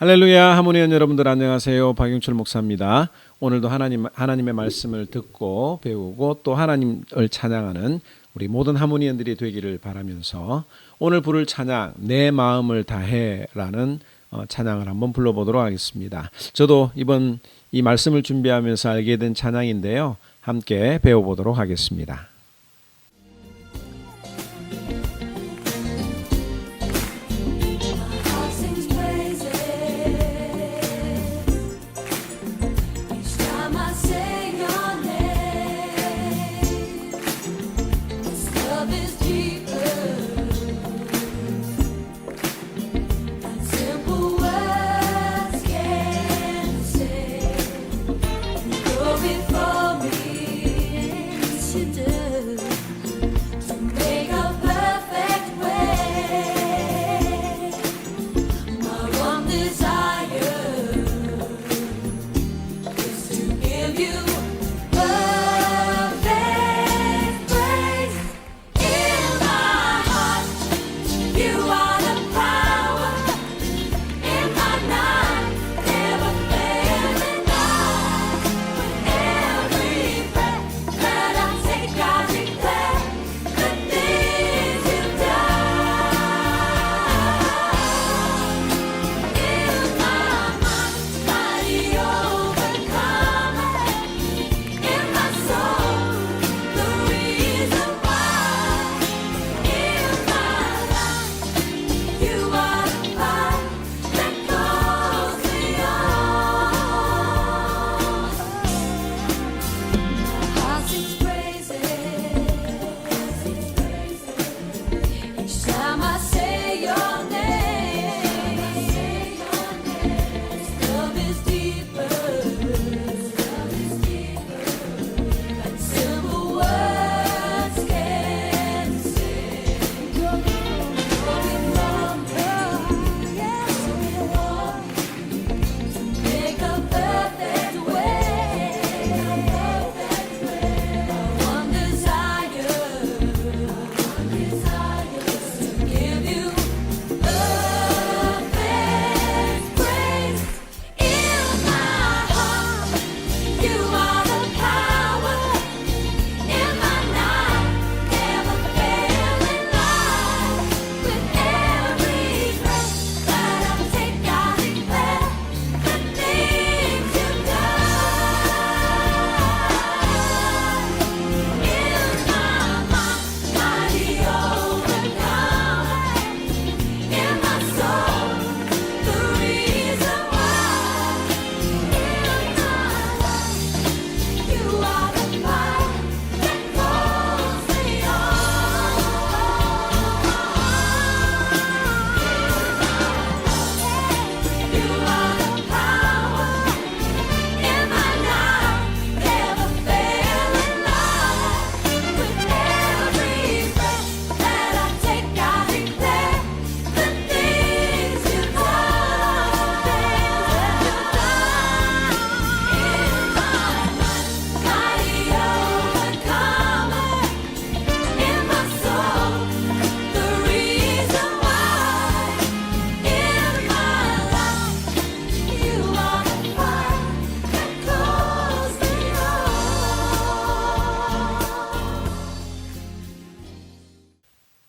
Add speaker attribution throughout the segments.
Speaker 1: 할렐루야 하모니언 여러분들 안녕하세요 박용철 목사입니다. 오늘도 하나님 하나님의 말씀을 듣고 배우고 또 하나님을 찬양하는 우리 모든 하모니언들이 되기를 바라면서 오늘 부를 찬양 내 마음을 다해라는 어, 찬양을 한번 불러보도록 하겠습니다. 저도 이번 이 말씀을 준비하면서 알게 된 찬양인데요. 함께 배워보도록 하겠습니다.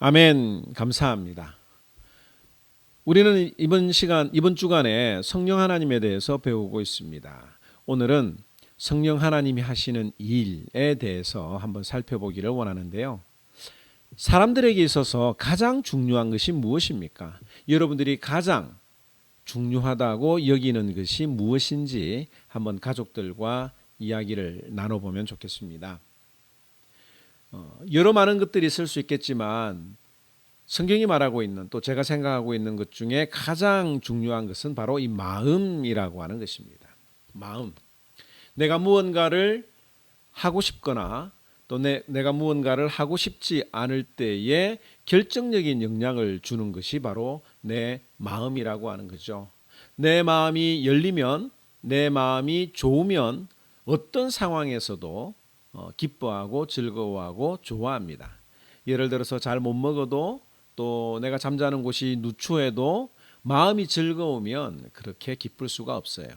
Speaker 1: 아멘. 감사합니다. 우리는 이번 시간 이번 주간에 성령 하나님에 대해서 배우고 있습니다. 오늘은 성령 하나님이 하시는 일에 대해서 한번 살펴보기를 원하는데요. 사람들에게 있어서 가장 중요한 것이 무엇입니까? 여러분들이 가장 중요하다고 여기는 것이 무엇인지 한번 가족들과 이야기를 나눠보면 좋겠습니다. 어, 여러 많은 것들이 있을 수 있겠지만 성경이 말하고 있는 또 제가 생각하고 있는 것 중에 가장 중요한 것은 바로 이 마음이라고 하는 것입니다. 마음. 내가 무언가를 하고 싶거나 또 내, 내가 무언가를 하고 싶지 않을 때에 결정적인 영향을 주는 것이 바로 내 마음이라고 하는 거죠. 내 마음이 열리면 내 마음이 좋으면 어떤 상황에서도 어, 기뻐하고 즐거워하고 좋아합니다. 예를 들어서 잘 못 먹어도 또 내가 잠자는 곳이 누추해도
Speaker 2: 마음이 즐거우면 그렇게 기쁠 수가 없어요.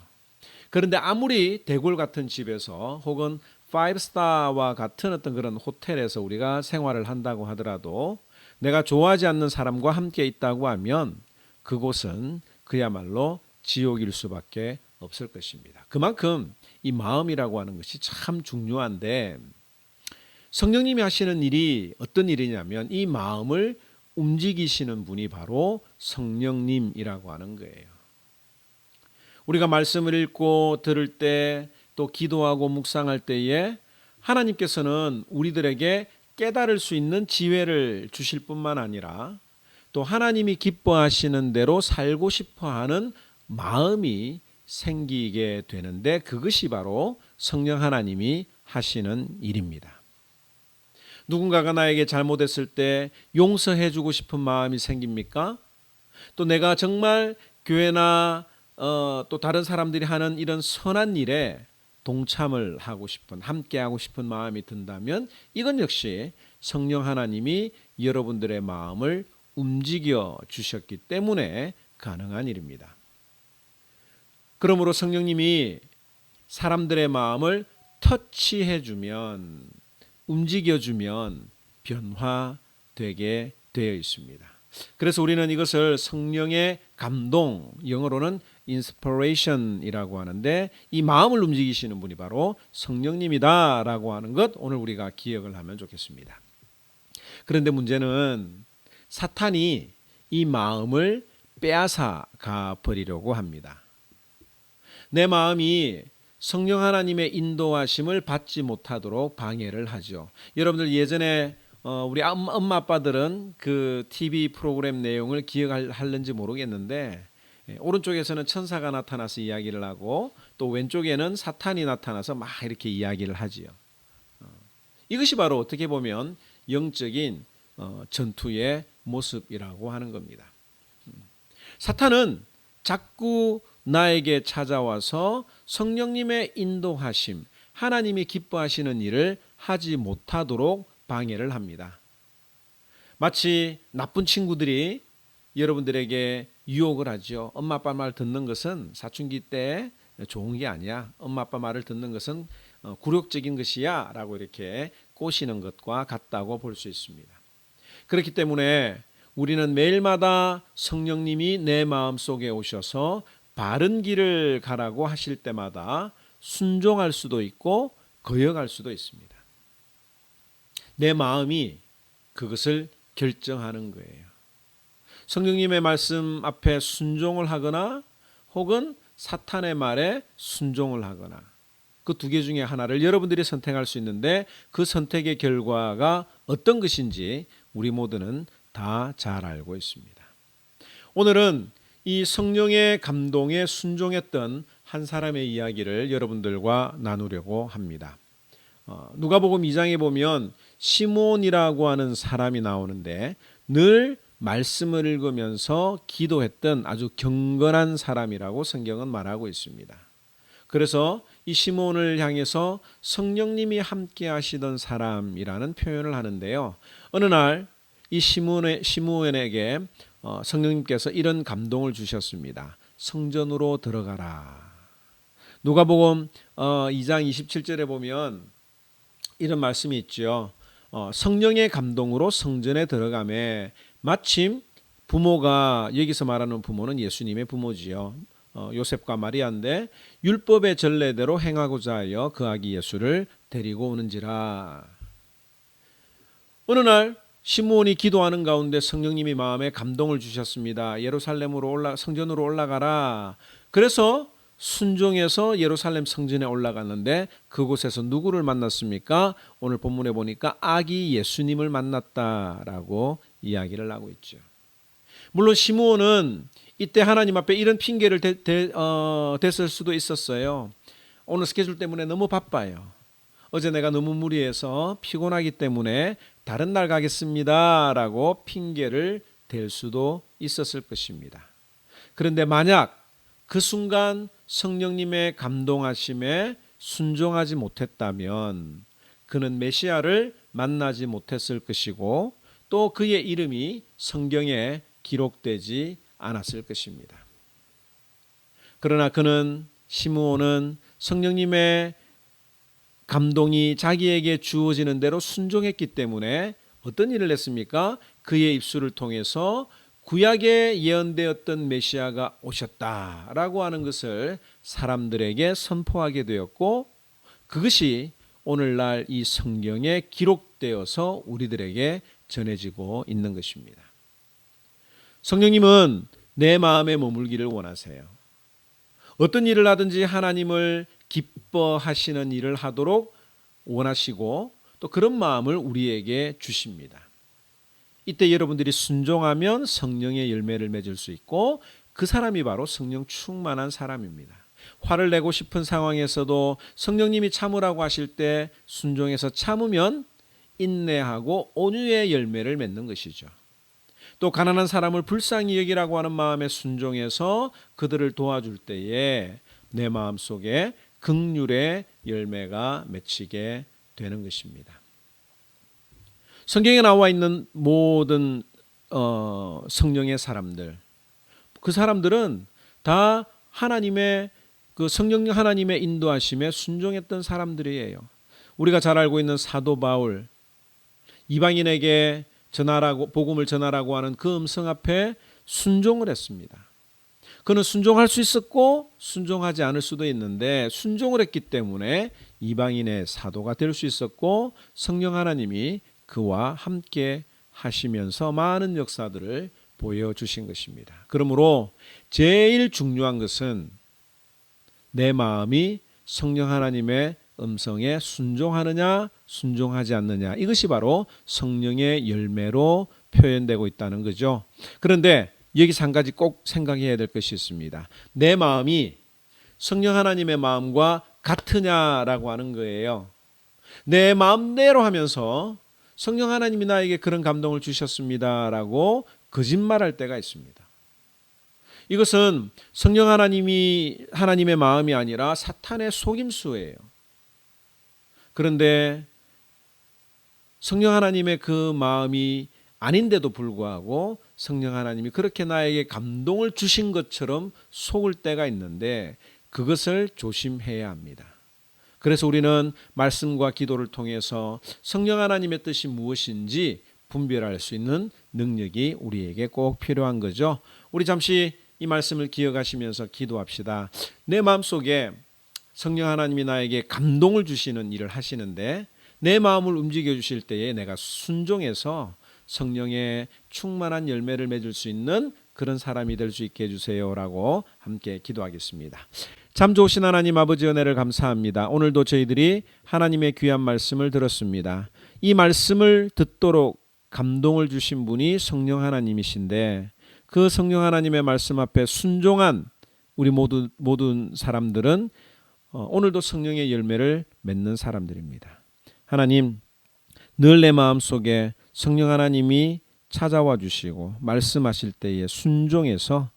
Speaker 2: 그런데 아무리 대골 같은 집에서 혹은 파이브스타와 같은 어떤 그런 호텔에서 우리가 생활을 한다고 하더라도 내가 좋아하지 않는 사람과 함께 있다고 하면 그곳은 그야말로 지옥일 수밖에 없을 것입니다. 그만큼 이 마음이라고 하는 것이 참 중요한데 성령님이 하시는 일이 어떤 일이냐면 이 마음을 움직이시는 분이 바로 성령님이라고 하는 거예요. 우리가 말씀을 읽고 들을 때 또 기도하고 묵상할 때에 하나님께서는 우리들에게 깨달을 수 있는 지혜를 주실 뿐만 아니라 또 하나님이 기뻐하시는 대로 살고 싶어 하는 마음이 생기게 되는데 그것이 바로 성령 하나님이 하시는 일입니다. 누군가가 나에게 잘못했을 때 용서해 주고 싶은 마음이 생깁니까? 또 내가 정말 교회나 어, 또 다른 사람들이 하는 이런 선한 일에 동참을 하고 싶은 함께 하고 싶은 마음이 든다면 이건 역시 성령 하나님이 여러분들의 마음을 움직여 주셨기 때문에 가능한 일입니다. 그러므로 성령님이 사람들의 마음을 터치해 주면 움직여 주면 변화되게 되어 있습니다. 그래서 우리는 이것을 성령의 감동, 영어로는 inspiration이라고 하는데 이 마음을 움직이시는 분이 바로 성령님이다라고 하는 것 오늘 우리가 기억을 하면 좋겠습니다. 그런데 문제는 사탄이 이 마음을 빼앗아 가 버리려고 합니다. 내 마음이 성령 하나님의 인도하심을 받지 못하도록 방해를 하죠. 여러분들 예전에 어, 우리 엄- 엄마 아빠들은 그 TV 프로그램 내용을 기억할는지 모르겠는데 예, 오른쪽에서는 천사가 나타나서 이야기를 하고 또 왼쪽에는 사탄이 나타나서 막 이렇게 이야기를 하지요. 어, 이것이 바로 어떻게 보면 영적인 어, 전투의 모습이라고 하는 겁니다. 음. 사탄은 자꾸 나에게 찾아와서 성령님의 인도하심, 하나님이 기뻐하시는 일을 하지 못하도록 방해를 합니다. 마치 나쁜 친구들이 여러분들에게 유혹을 하죠. 엄마 아빠 말 듣는 것은 사춘기 때 좋은 게 아니야. 엄마 아빠 말을 듣는 것은 어, 굴욕적인 것이야 라고 이렇게 꼬시는 것과 같다고 볼 수 있습니다. 그렇기 때문에 우리는 매일마다 성령님이 내 마음 속에 오셔서 바른 길을 가라고 하실 때마다 순종할 수도 있고 거역할 수도 있습니다. 내 마음이 그것을 결정하는 거예요. 성령님의 말씀 앞에 순종을 하거나 혹은 사탄의 말에 순종을 하거나 그 두 개 중에 하나를 여러분들이 선택할 수 있는데 그 선택의 결과가 어떤 것인지 우리 모두는 다 잘 알고 있습니다. 오늘은 이 성령의 감동에 순종했던 한 사람의 이야기를 여러분들과 나누려고 합니다. 어, 누가복음 2장에 보면 시몬이라고 하는 사람이 나오는데 늘 말씀을 읽으면서 기도했던 아주 경건한 사람이라고 성경은 말하고 있습니다. 그래서 이 시몬을 향해서 성령님이 함께 하시던 사람이라는 표현을 하는데요. 어느 날 이 시몬의 시몬에게 어, 성령님께서 이런 감동을 주셨습니다. 성전으로 들어가라. 누가복음 어, 2장 27절에 보면 이런 말씀이 있죠. 어, 성령의 감동으로 성전에 들어가매 마침 부모가 여기서 말하는 부모는 예수님의 부모지요. 어, 요셉과 마리아인데 율법의 전례대로 행하고자 하여 그 아기 예수를 데리고 오는지라. 어느 날 시므온이 기도하는 가운데 성령님이 마음에 감동을 주셨습니다. 예루살렘으로 올라 성전으로 올라가라. 그래서 순종해서 예루살렘 성전에 올라갔는데 그곳에서 누구를 만났습니까? 오늘 본문에 보니까 아기 예수님을 만났다라고 이야기를 하고 있죠. 물론 시므온은 이때 하나님 앞에 이런 핑계를 대, 대, 어, 댔을 수도 있었어요. 오늘 스케줄 때문에 너무 바빠요. 어제 내가 너무 무리해서 피곤하기 때문에 다른 날 가겠습니다 라고 핑계를 댈 수도 있었을 것입니다. 그런데 만약 그 순간 성령님의 감동하심에 순종하지 못했다면 그는 메시아를 만나지 못했을 것이고 또 그의 이름이 성경에 기록되지 않았을 것입니다. 그러나 그는 시므온은 성령님의 감동이 자기에게 주어지는 대로 순종했기 때문에 어떤 일을 했습니까? 그의 입술을 통해서 구약에 예언되었던 메시아가 오셨다라고 하는 것을 사람들에게 선포하게 되었고 그것이 오늘날 이 성경에 기록되어서 우리들에게 전해지고 있는 것입니다. 성령님은 내 마음에 머물기를 원하세요. 어떤 일을 하든지 하나님을 기뻐하시는 일을 하도록 원하시고 또 그런 마음을 우리에게 주십니다. 이때 여러분들이 순종하면 성령의 열매를 맺을 수 있고 그 사람이 바로 성령 충만한 사람입니다. 화를 내고 싶은 상황에서도 성령님이 참으라고 하실 때 순종해서 참으면 인내하고 온유의 열매를 맺는 것이죠. 또 가난한 사람을 불쌍히 여기라고 하는 마음에 순종해서 그들을 도와줄 때에 내 마음 속에 극률의 열매가 맺히게 되는 것입니다. 성경에 나와 있는 모든 어, 성령의 사람들, 그 사람들은 다 하나님의 그 성령 하나님의 인도하심에 순종했던 사람들이에요. 우리가 잘 알고 있는 사도 바울, 이방인에게 전하라고 복음을 전하라고 하는 그 음성 앞에 순종을 했습니다. 그는 순종할 수 있었고 순종하지 않을 수도 있는데 순종을 했기 때문에 이방인의 사도가 될 수 있었고 성령 하나님이 그와 함께 하시면서 많은 역사들을 보여주신 것입니다. 그러므로 제일 중요한 것은 내 마음이 성령 하나님의 음성에 순종하느냐 순종하지 않느냐 이것이 바로 성령의 열매로 표현되고 있다는 거죠. 그런데 여기서 한 가지 꼭 생각해야 될 것이 있습니다. 내 마음이 성령 하나님의 마음과 같으냐라고 하는 거예요. 내 마음대로 하면서 성령 하나님이 나에게 그런 감동을 주셨습니다라고 거짓말할 때가 있습니다. 이것은 성령 하나님이 하나님의 마음이 아니라 사탄의 속임수예요. 그런데 성령 하나님의 그 마음이 아닌데도 불구하고 성령 하나님이 그렇게 나에게 감동을 주신 것처럼 속을 때가 있는데 그것을 조심해야 합니다. 그래서 우리는 말씀과 기도를 통해서 성령 하나님의 뜻이 무엇인지 분별할 수 있는 능력이 우리에게 꼭 필요한 거죠. 우리 잠시 이 말씀을 기억하시면서 기도합시다. 내 마음속에 성령 하나님이 나에게 감동을 주시는 일을 하시는데 내 마음을 움직여 주실 때에 내가 순종해서 성령의 충만한 열매를 맺을 수 있는 그런 사람이 될 수 있게 해주세요라고 함께 기도하겠습니다. 참 좋으신 하나님 아버지 은혜를 감사합니다. 오늘도 저희들이 하나님의 귀한 말씀을 들었습니다. 이 말씀을 듣도록 감동을 주신 분이 성령 하나님이신데 그 성령 하나님의 말씀 앞에 순종한 우리 모두 모든 사람들은 어, 오늘도 성령의 열매를 맺는 사람들입니다. 하나님 늘 내 마음 속에 성령 하나님이 찾아와 주시고 말씀하실 때에 순종해서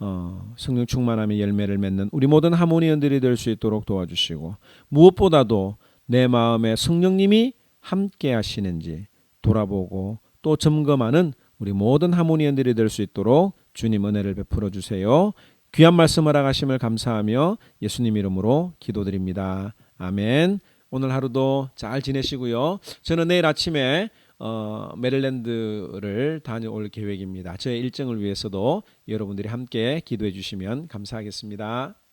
Speaker 2: 어, 성령 충만함의 열매를 맺는 우리 모든 하모니언들이 될 수 있도록 도와주시고 무엇보다도 내 마음에 성령님이 함께 하시는지 돌아보고 또 점검하는 우리 모든 하모니언들이 될 수 있도록 주님 은혜를 베풀어 주세요. 귀한 말씀 허락하심을 감사하며 예수님 이름으로 기도드립니다. 아멘. 오늘 하루도 잘 지내시고요. 저는 내일 아침에 어, 메릴랜드를 다녀올 계획입니다. 저의 일정을 위해서도 여러분들이 함께 기도해 주시면 감사하겠습니다.